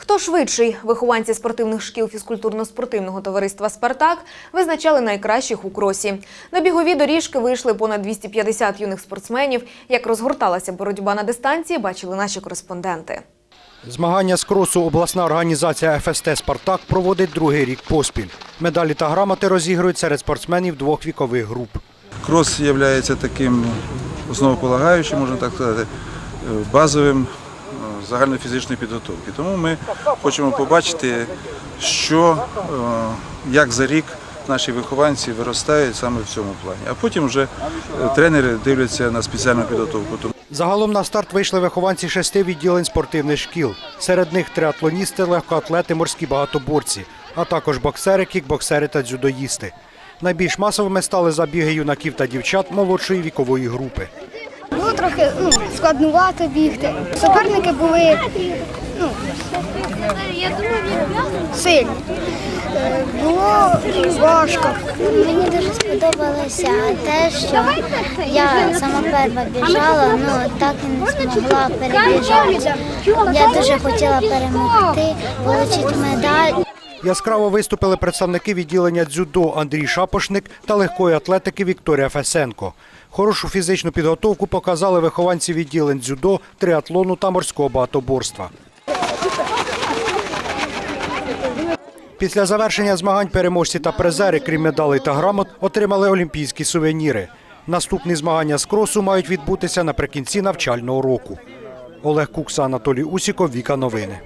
Хто швидший? Вихованці спортивних шкіл фізкультурно-спортивного товариства Спартак визначали найкращих у кросі. На бігові доріжки вийшли понад 250 юних спортсменів. Як розгорталася боротьба на дистанції, бачили наші кореспонденти. Змагання з кросу обласна організація ФСТ «Спартак» проводить другий рік поспіль. Медалі та грамоти розігрують серед спортсменів двох вікових груп. Крос є таким основополагаючим, можна так сказати, базовим е, загальнофізичної підготовки. Тому ми хочемо побачити, що, е, як за рік наші вихованці виростають саме в цьому плані. А потім вже е, тренери дивляться на спеціальну підготовку. Загалом на старт вийшли вихованці шести відділень спортивних шкіл. Серед них триатлоністи, легкоатлети, морські багатоборці, а також боксери, кікбоксери та дзюдоїсти. Найбільш масовими стали забіги юнаків та дівчат молодшої вікової групи. Трохи ну, складнувато бігти. Суперники були ну, сильні. Е, Було важко. Мені дуже сподобалося те, що я сама перша біжала, ну так і не змогла перебіжати. Я дуже хотіла перемогти, отримати медаль. Яскраво виступили представники відділення дзюдо Андрій Шапошник та легкої атлетики Вікторія Фесенко. Хорошу фізичну підготовку показали вихованці відділень дзюдо, триатлону та морського багатоборства. Після завершення змагань переможці та призери, крім медалей та грамот, отримали олімпійські сувеніри. Наступні змагання з кросу мають відбутися наприкінці навчального року. Олег Кукса, Анатолій Усіков, Віка Новини.